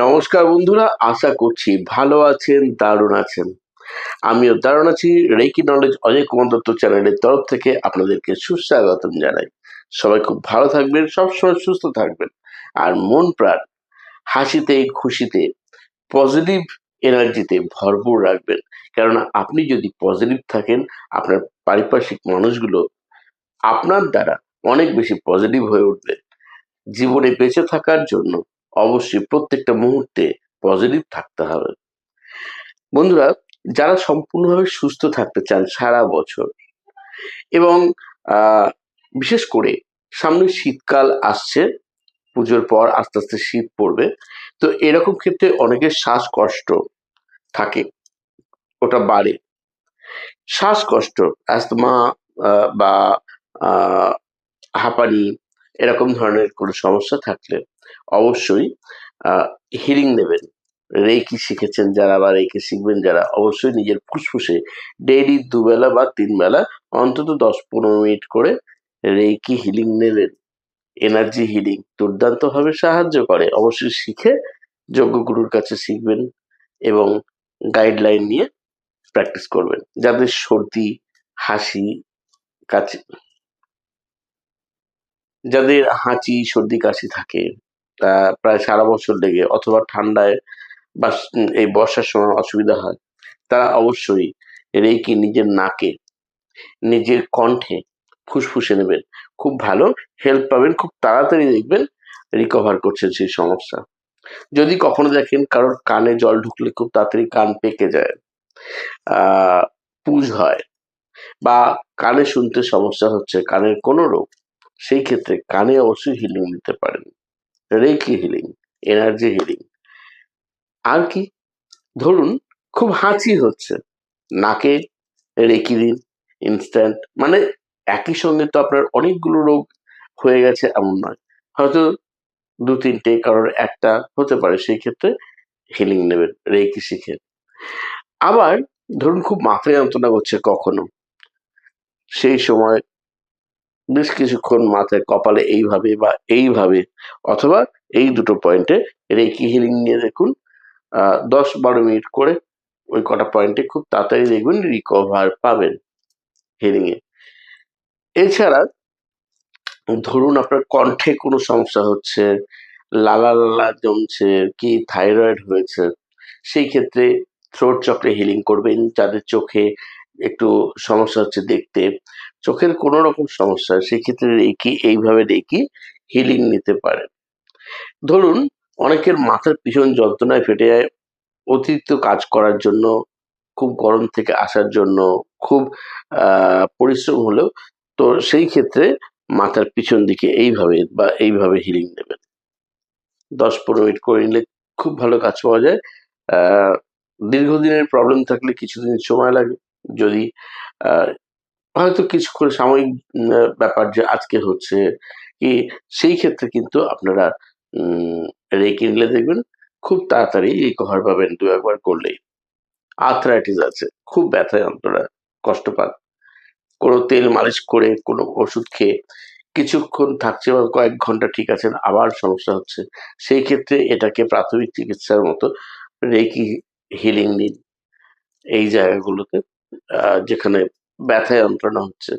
নমস্কার বন্ধুরা, আশা করছি ভালো আছেন, দারুণ আছেন। আমিও দারুণ আছি রেকি নলেজ অজয় কুমার দত্ত চ্যানেলের তরফ থেকে আপনাদেরকে সুস্বাগতম জানাই। সবাই খুব ভালো থাকবেন, সবসময় সুস্থ থাকবেন, আর মন প্রাণ হাসিতে, খুশিতে পজিটিভ এনার্জিতে ভরপুর রাখবেন। কেননা আপনি যদি পজিটিভ থাকেন, আপনার পারিপার্শ্বিক মানুষগুলো আপনার দ্বারা অনেক বেশি পজিটিভ হয়ে উঠবে। জীবনে বেঁচে থাকার জন্য অবশ্যই প্রত্যেকটা মুহূর্তে পজিটিভ থাকতে হবে। বন্ধুরা, যারা সম্পূর্ণভাবে সুস্থ থাকতে চান সারা বছর এবং বিশেষ করে সামনে শীতকাল আসছে, পুজোর পর আস্তে আস্তে শীত পড়বে, তো এরকম ক্ষেত্রে অনেকের শ্বাসকষ্ট থাকে, ওটা বাড়ে। শ্বাসকষ্ট অ্যাস্তমা বা হাঁপানি, এরকম ধরনের কোনো সমস্যা থাকলে অবশ্যই হিলিং নেবেন। রেকি শিখেছেন যারা বা রেকি শিখবেন যারা, অবশ্যই নিজের ফুসফুসে ডেইলি দুবেলা বা তিন বেলা অন্তত দশ পনেরো মিনিট করে রেকি হিলিং নেবেন। এনার্জি হিলিং দুর্দান্তভাবে সাহায্য করে। অবশ্যই শিখে যোগ্য গুরুর কাছে শিখবেন এবং গাইডলাইন নিয়ে প্র্যাকটিস করবেন। যাদের সর্দি, হাসি কাছে যাদের হাঁচি, সর্দি, কাশি থাকে প্রায় সারা বছর লেগে অথবা ঠান্ডায় বা এই বর্ষার সময় অসুবিধা হয়। তারা অবশ্যই রেকি নিজের নাকে, নিজের কণ্ঠে ফুসফুসে নেবেন। খুব ভালো হেল্প পাবেন, খুব তাড়াতাড়ি দেখবেন রিকভার করছে সেই সমস্যা। যদি কখনো দেখেন কারোর কানে জল ঢুকলে খুব তাড়াতাড়ি কান পেকে যায় পুজ হয় বা কানে শুনতে সমস্যা হচ্ছে, কানের কোনো রোগ, সেই ক্ষেত্রে কানে অবশ্যই হিলিং নিতে পারেন। রেকি হিলিং এনার্জি হিলিং আর কি? ধরুন, খুব হাঁচি হচ্ছে। নাকে রেকি দিন ইনস্ট্যান্ট মানে একই সঙ্গে তো আপনার অনেকগুলো রোগ হয়ে গেছে এমন নয়। হয়তো দু তিনটে, কারোর একটা হতে পারে, সেই ক্ষেত্রে হিলিং নেবেন, রেকি শিখে। আবার ধরুন, খুব মাথায় যন্ত্রণা করছে কখনো। সেই সময় বেশ কিছুক্ষণ মাথায়, কপালে এইভাবে বা এইভাবে অথবা এই দুটো পয়েন্টে রেকি হিলিং নিয়ে দেখুন। দশ বারো মিনিট করে ওই কটা পয়েন্টে খুব তাড়াতাড়ি দেখবেন রিকভার পাবেন হিলিং এ। এছাড়া ধরুন আপনার কণ্ঠে কোনো সমস্যা হচ্ছে, লালা লালা জমছে, কি থাইরয়েড হয়েছে, সেই ক্ষেত্রে থ্রোট চক্রে হিলিং করবেন যাদের চোখে একটু সমস্যা হচ্ছে দেখতে। চোখের কোনো রকম সমস্যা, সেক্ষেত্রে রেকি এইভাবে রেকি হিলিং নিতে পারে ধরুন, অনেকের মাথার পিছন যন্ত্রণায় ফেটে যায়, অতিরিক্ত কাজ করার জন্য, খুব গরম থেকে আসার জন্য, খুব পরিশ্রম হলেও, তো সেই ক্ষেত্রে মাথার পিছন দিকে এইভাবে বা এইভাবে হিলিং নেবেন। দশ পনেরো মিনিট করে নিলে খুব ভালো কাজ পাওয়া যায়। দীর্ঘদিনের প্রবলেম থাকলে কিছুদিন সময় লাগে। যদি হয়তো কিছুক্ষণ সাময়িক ব্যাপার যে আজকে হচ্ছে, কি সেই ক্ষেত্রে কিন্তু আপনারা রেকে নিলে দেখবেন খুব তাড়াতাড়ি রিকভার পাবেন দু একবার করলেই। আর্থ্রাইটিস আছে, খুব ব্যথা যন্ত্রণা কষ্ট পান। কোনো তেল মালিশ করে কোনো ওষুধ খেয়ে কিছুক্ষণ থাকছে বা কয়েক ঘণ্টা ঠিক আছেন আবার সমস্যা হচ্ছে, সেই ক্ষেত্রে এটাকে প্রাথমিক চিকিৎসার মতো রেকি হিলিং নিন। এই জায়গাগুলোতে যেখানে ব্যথা যন্ত্রণা হচ্ছে,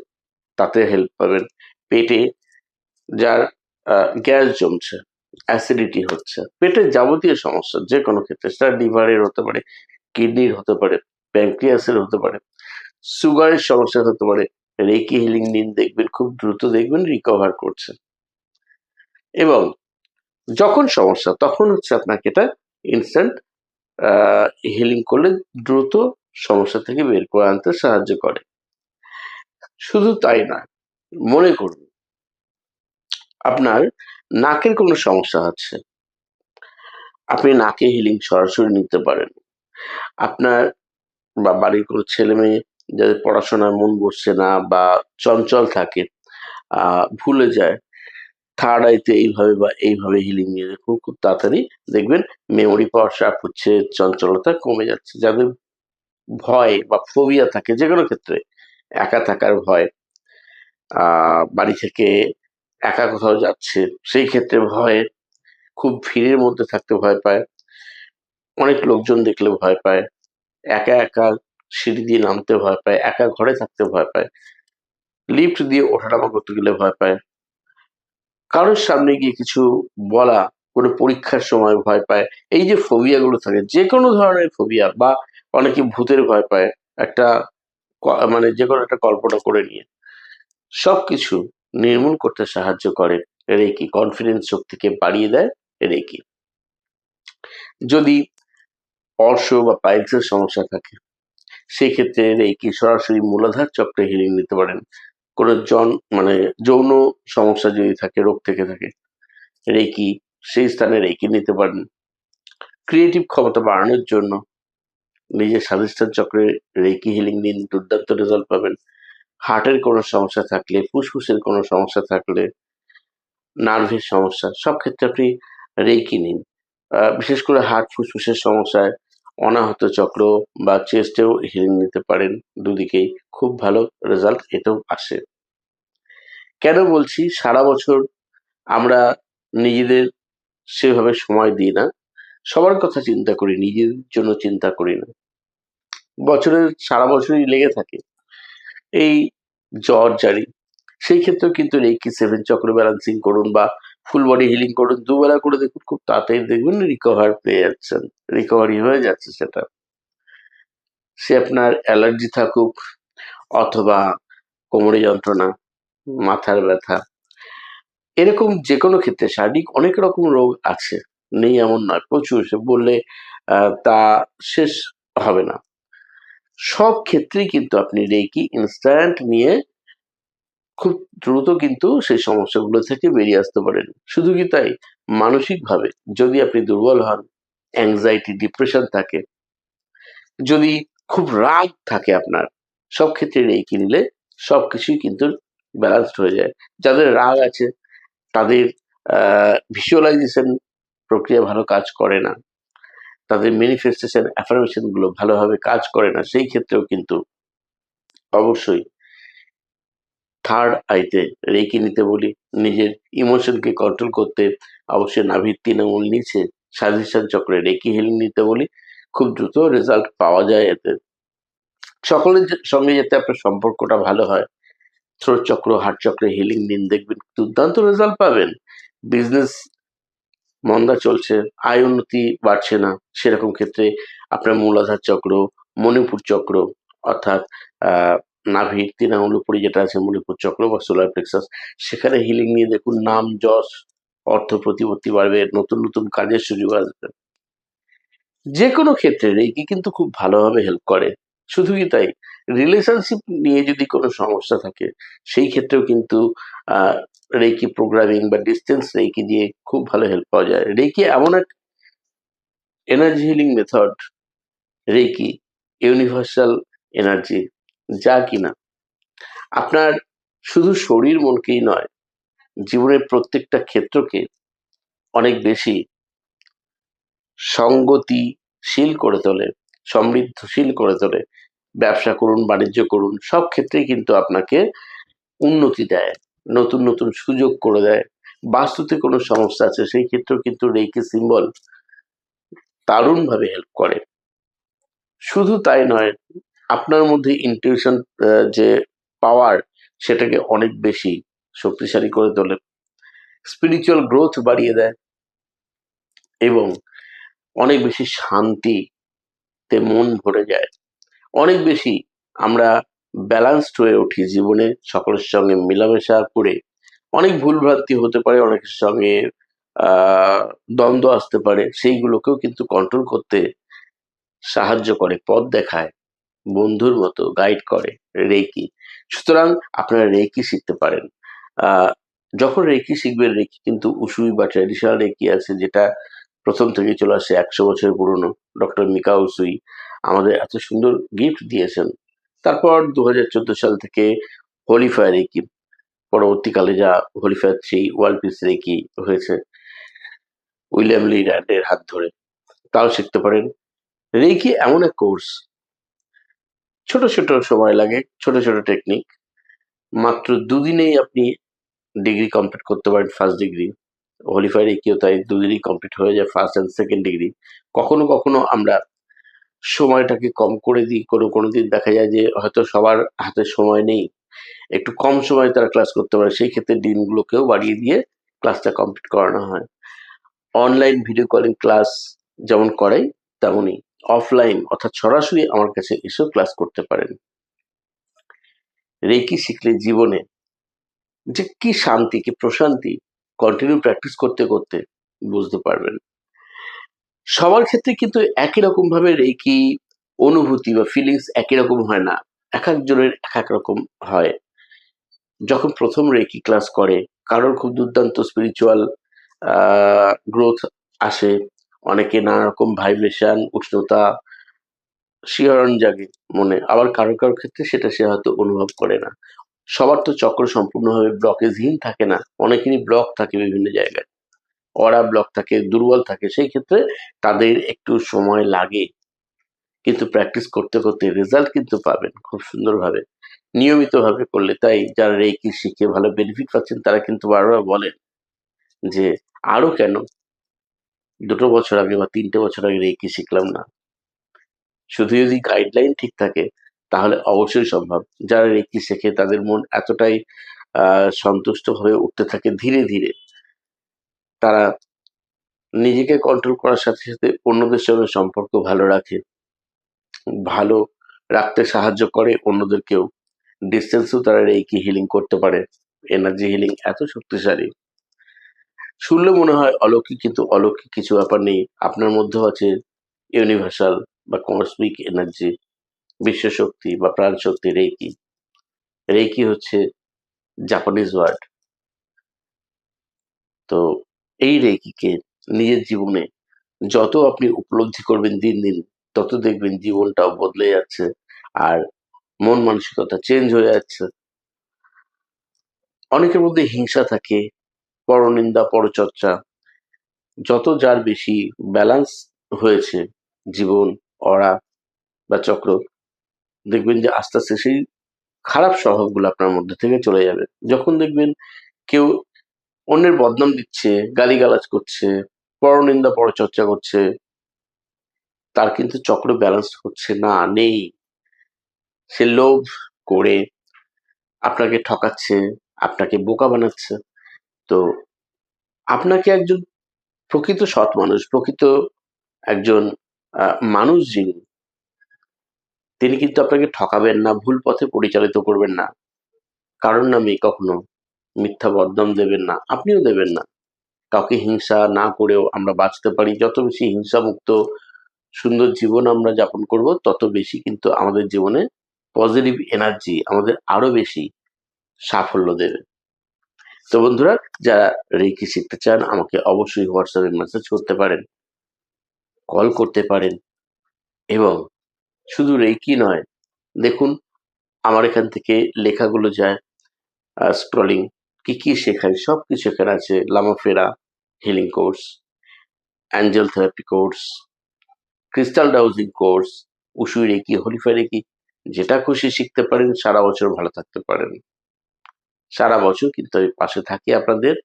তাতে হেল্প পাবেন। পেটে যার গ্যাস জমছে অ্যাসিডিটি হচ্ছে পেটের যাবতীয় সমস্যা যে কোনো ক্ষেত্রে, সেটা লিভারের হতে পারে কিডনির হতে পারে প্যানক্রিয়াসের হতে পারে সুগারের সমস্যা হতে পারে, রেকি হিলিং নিন, দেখবেন, খুব দ্রুত দেখবেন রিকভার করছে। এবং যখন সমস্যা, তখন হচ্ছে আপনাকে এটা ইনস্ট্যান্ট হিলিং করলে দ্রুত সমস্যা থেকে বের করে আনতে সাহায্য করে। শুধু তাই না, মনে করুন, আপনার নাকের কোনো সমস্যা আছে আপনি নাকে হিলিং সরাসরি নিতে পারেন। আপনার বা বাড়ির কোনো ছেলে মেয়ে যাদের পড়াশোনায় মন বসছে না বা চঞ্চল থাকে ভুলে যায় থার্ড আইতে এইভাবে বা এইভাবে হিলিং নিয়ে দেখুন, খুব তাড়াতাড়ি দেখবেন মেমোরি পাওয়ার শার্প হচ্ছে, চঞ্চলতা কমে যাচ্ছে। যাদের ভয় বা ফোবিয়া থাকে যে কোনো ক্ষেত্রে, একা থাকার ভয় বাড়ি থেকে একা কোথাও যাচ্ছে, সেই ক্ষেত্রে ভয়ে, খুব ভিড়ের মধ্যে থাকতে ভয় পায়, অনেক লোকজন দেখলে ভয় পায়, একা একা সিঁড়ি দিয়ে নামতে ভয় পায়, একা ঘরে থাকতে ভয় পায় লিফট দিয়ে ওঠানামা করতে গেলে ভয় পায়, কারোর সামনে গিয়ে কিছু বলা, কোনো পরীক্ষার সময় ভয় পায়, এই যে ফোবিয়া গুলো থাকে যে কোনো ধরনের ফোবিয়া বা অনেকে ভূতের ভয় পায়। একটা মানে যে কোনো একটা কল্পনা করে নিয়ে। সবকিছু নির্মূল করতে সাহায্য করে রেকি। কনফিডেন্স শক্তিকে বাড়িয়ে দেয় রেকি। যদি অর্শ বা পাইলসের সমস্যা থাকে সেই ক্ষেত্রে রেকি সরাসরি মূলাধার চক্রে হিলিং নিতে পারেন। কোনো জন মানে যৌন সমস্যা যদি থাকে, রোগ থেকে থাকে, রেকি সেই স্থানে রেকি নিতে পারেন। ক্রিয়েটিভ ক্ষমতা বাড়ানোর জন্য নিজের স্বাধিষ্ঠান চক্রে রেকি হিলিং নিন, দুর্দান্ত রেজাল্ট পাবেন। হার্টের কোনো সমস্যা থাকলে, ফুসফুসের কোনো সমস্যা থাকলে নার্ভের সমস্যা, সব ক্ষেত্রে আপনি রেকি নিন। বিশেষ করে হার্ট ফুসফুসের সমস্যায় অনাহত চক্র বা চেস্টেও হিলিং নিতে পারেন দুদিকেই, খুব ভালো রেজাল্ট এতেও আসে। কেন বলছি? সারা বছর আমরা নিজেদের সেভাবে সময় দিই না। সবার কথা চিন্তা করি, নিজের জন্য চিন্তা করি না। বছরের সারা বছরই লেগে থাকে। এই জ্বর, জারি, সেই ক্ষেত্রেও কিন্তু রেকি সেভেন চক্র ব্যালেন্সিং করুন বা ফুল বডি হিলিং করুন, দুবেলা করে দেখুন, খুব তাড়াতাড়ি দেখবেন রিকভার পেয়ে যাচ্ছেন রিকভারি হয়ে যাচ্ছে সেটা। সে আপনার অ্যালার্জি থাকুক অথবা কোমরে যন্ত্রণা, মাথার ব্যথা, এরকম যে কোনো ক্ষেত্রে শারীরিক অনেক রকম রোগ আছে। নেই এমন নয়, প্রচুর। সে বললে তা শেষ হবে না। সব ক্ষেত্রেই কিন্তু আপনি রেকি ইনস্ট্যান্ট নিয়ে খুব দ্রুত কিন্তু সেই সমস্যাগুলো থেকে বেরিয়ে আসতে পারেন। শুধু কি তাই? মানসিকভাবে। যদি আপনি দুর্বল হন অ্যাংজাইটি ডিপ্রেশন থাকে, যদি খুব রাগ থাকে আপনার, সব ক্ষেত্রে রেকি নিলে সব কিছুই কিন্তু ব্যালান্সড হয়ে যায়। যাদের রাগ আছে, তাদের ভিজুয়ালাইজেশন প্রক্রিয়া ভালো কাজ করে না। তাদের ম্যানিফেস্টেশন অ্যাফার্মেশনগুলো ভালোভাবে কাজ করে না। সেই ক্ষেত্রেও কিন্তু অবশ্যই থার্ড আইতে রেকি নিতে বলি। নিজের ইমোশনকে কন্ট্রোল করতে অবশ্যই নাভির আঙুল নিচে সাজেশন চক্রে রেকি হিলিং নিতে বলি। খুব দ্রুত রেজাল্ট পাওয়া যায় এতে। সকলের সঙ্গে যাতে আপনার সম্পর্কটা ভালো হয় থ্রোট চক্র হার্ট চক্রে হিলিং নিন, দেখবেন দুর্দান্ত রেজাল্ট পাবেন। বিজনেস মন্দা চলছে, আয় উন্নতি বাড়ছে না, সেরকম ক্ষেত্রে আপনার মূলাধার চক্র, মণিপুর চক্র, অর্থাৎ নাভির আঙুল উপরে যেটা আছে মণিপুর চক্র বা সোলার প্লেক্সাস সেখানে হিলিং নিয়ে দেখুন, নাম, যশ, অর্থ প্রতিপত্তি বাড়বে, নতুন নতুন কাজের সুযোগ আসবে। যে কোনো ক্ষেত্রে রেকি কিন্তু খুব ভালোভাবে হেল্প করে, শুধু কি তাই? রিলেশনশিপ নিয়ে যদি কোনো সমস্যা থাকে, সেই ক্ষেত্রেও কিন্তু রেকি প্রোগ্রামিং বা ডিস্টেন্স রেকি দিয়ে খুব ভালো হেল্প পাওয়া যায়। রেকি এমন এক energy healing method reiki universal energy যা কিনা। আপনার শুধু শরীর মনকেই নয়, জীবনের প্রত্যেকটা ক্ষেত্রকে অনেক বেশি সঙ্গতিশীল করে তোলে, সমৃদ্ধশীল করে তোলে। ব্যবসা করুন, বাণিজ্য করুন, সব ক্ষেত্রেই কিন্তু আপনাকে উন্নতি দেয়। নতুন নতুন সুযোগ করে দেয়। বাস্তুতে কোনো সমস্যা আছে, সেই ক্ষেত্রেও কিন্তু রেকি সিম্বল দারুণভাবে হেল্প করে। শুধু তাই নয়, আপনার মধ্যে ইনটিউশন যে পাওয়ার সেটাকে অনেক বেশি শক্তিশালী করে তোলে। স্পিরিচুয়াল গ্রোথ বাড়িয়ে দেয় এবং অনেক বেশি শান্তিতে মন ভরে যায়। অনেক বেশি আমরা ব্যালান্সড হয়ে উঠি জীবনে, সকলের সঙ্গে মেলামেশা করে। অনেক ভুলভ্রান্তি হতে পারে, অনেকের সঙ্গে দ্বন্দ্ব আসতে পারে। সেইগুলোকেও কিন্তু কন্ট্রোল করতে সাহায্য করে, পথ দেখায়, বন্ধুর মতো গাইড করে, রেকি। সুতরাং আপনারা রেকি শিখতে পারেন। যখন রেকি শিখবেন, রেকি কিন্তু উসুই বা ট্র্যাডিশনাল রেকি আছে, যেটা প্রথম থেকে চলে আসে, একশো বছর পুরনো। ডক্টর মিকা উসুই আমাদের এত সুন্দর গিফট দিয়েছেন। তারপর দু হাজার চোদ্দ সাল থেকে হোলিফায়ার রেকি। পরবর্তীকালে যা holyfire three world peace reiki হয়েছে, উইলিয়াম লি র্যান্ডের হাত ধরে। তাও শিখতে পারেন। রেকি এমন এক কোর্স। ছোট ছোট সময় লাগে, ছোট ছোট টেকনিক। মাত্র দুদিনেই আপনি ডিগ্রি কমপ্লিট করতে পারেন ফার্স্ট ডিগ্রি। হোলিফাই রেকিও তাই দুদিনই কমপ্লিট হয়ে যায়, ফার্স্ট অ্যান্ড সেকেন্ড ডিগ্রি। কখনো কখনো আমরা সময়টাকে কম করে দিই। কোনো কোনো দিন দেখা যায় যে হয়তো সবার হাতে সময় নেই। একটু কম সময় তারা ক্লাস করতে পারে। সেই ক্ষেত্রে দিনগুলোকেও বাড়িয়ে দিয়ে ক্লাসটা কমপ্লিট করানো হয়। অনলাইন ভিডিও কলিং ক্লাস যেমন করাই তেমনই অফলাইন অর্থাৎ সরাসরি আমার কাছে এসেও ক্লাস করতে পারেন। রেকি শিখলে জীবনে যে কি শান্তি, কি প্রশান্তি কন্টিনিউ প্র্যাকটিস করতে করতে বুঝতে পারবেন। সবার ক্ষেত্রে কিন্তু একই রকম ভাবে রেকি, অনুভূতি বা ফিলিংস একই রকম হয় না। এক একজনের এক এক রকম হয়। যখন প্রথম রেকি ক্লাস করে, কারোর খুব দুর্দান্ত স্পিরিচুয়াল গ্রোথ আসে, অনেকে নানা রকম ভাইব্রেশন উষ্ণতা, শিহরণ জাগে মনে। আবার কারও কারোর ক্ষেত্রে সেটা সে হয়তো অনুভব করে না। সবার তো চক্র সম্পূর্ণভাবে ব্লকেজহীন থাকে না। অনেকেরই ব্লক থাকে বিভিন্ন জায়গায়। অরা ব্লক থাকে, দুর্বল থাকে, সেই ক্ষেত্রে তাদের একটু সময় লাগে। কিন্তু প্র্যাকটিস করতে করতে রেজাল্ট কিন্তু পাবেন খুব সুন্দরভাবে। নিয়মিতভাবে করলে তাই যারা রেকি শিখে ভালো বেনিফিট পাচ্ছেন, তারা কিন্তু বারবার বলেন যে আরও কেন? দুটো বছর আগে বা তিনটে বছর আগে রেকি শিখলাম না। শুধু যদি গাইডলাইন ঠিক থাকে, তাহলে অবশ্যই সম্ভব। যারা রেকি শেখে, তাদের মন এতটাই সন্তুষ্ট হয়ে উঠতে থাকে ধীরে ধীরে। তারা নিজেকে কন্ট্রোল করার সাথে সাথে অন্যদের সঙ্গে সম্পর্ক ভালো রাখে, ভালো রাখতে সাহায্য করে, অন্যদেরকেও ডিস্টেন্সও তারা রেকি হিলিং করতে পারে। এনার্জি হিলিং এত শক্তিশালী। শুনলে মনে হয় অলৌকিক, কিন্তু অলৌকিক কিছু ব্যাপার নেই। আপনার মধ্যেও আছে ইউনিভার্সাল বা কসমিক এনার্জি বিশ্বশক্তি বা প্রাণ শক্তি রেকি রেকি হচ্ছে জাপানিজ ওয়ার্ড তো এই রেকিকে নিজের জীবনে যত আপনি উপলব্ধি করবেন দিন দিন, তত দেখবেন জীবনটাও বদলে যাচ্ছে আর মন মানসিকতা চেঞ্জ হয়ে যাচ্ছে। অনেকের মধ্যে হিংসা থাকে, পরনিন্দা, পরচর্চা, যত যার বেশি ব্যালেন্স হয়েছে জীবন, অরা বা চক্র, দেখবেন যে আস্তে আস্তে সেই খারাপ স্বভাবগুলো আপনার মধ্যে থেকে চলে যাবে। যখন দেখবেন কেউ অন্যের বদনাম দিচ্ছে, গালিগালাজ করছে, পরনিন্দা, পরচর্চা করছে, তার কিন্তু চক্র ব্যালেন্স হচ্ছে না, নেই। সে লোভ করে আপনাকে ঠকাচ্ছে, আপনাকে বোকা বানাচ্ছে। তো আপনাকে একজন প্রকৃত সৎ মানুষ, প্রকৃত একজন মানুষ যিনি, তিনি কিন্তু আপনাকে ঠকাবেন না, ভুল পথে পরিচালিত করবেন না। কারণ নামে কখনো মিথ্যা বদনাম দেবেন না, আপনিও দেবেন না। কাউকে হিংসা না করেও আমরা বাঁচতে পারি। যত বেশি হিংসা মুক্ত সুন্দর জীবন আমরা যাপন করব, তত বেশি কিন্তু আমাদের জীবনে পজিটিভ এনার্জি আমাদের আরও বেশি সাফল্য দেবে। তো বন্ধুরা, যারা রেকি শিখতে চান, আমাকে অবশ্যই হোয়াটসঅ্যাপে মেসেজ করতে পারেন কল করতে পারেন। এবং শুধু রেকি নয়, দেখুন, আমার এখান থেকে লেখাগুলো যায় স্ক্রলিং কি কি শেখায়? সব কিছু এখানে আছে। Lamafera healing course angel therapy course crystal dowsing course Usui reiki holyfire reiki যেটা খুশি শিখতে পারেন, সারা বছর ভালো থাকতে পারেন। সারা বছর কিন্তু আমি পাশে থাকি আপনাদের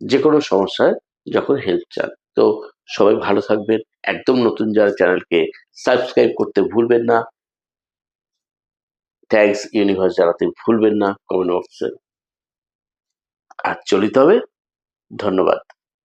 যে কোনো সমস্যায়, যখন হেল্প চান। তো সবাই ভালো থাকবেন। একদম নতুন যারা চ্যানেলকে সাবস্ক্রাইব করতে ভুলবেন না। থ্যাঙ্কস ইউনিভার্স জানাতে ভুলবেন না। কমেন্ট বক্সে আর চলিতে হবে। ধন্যবাদ।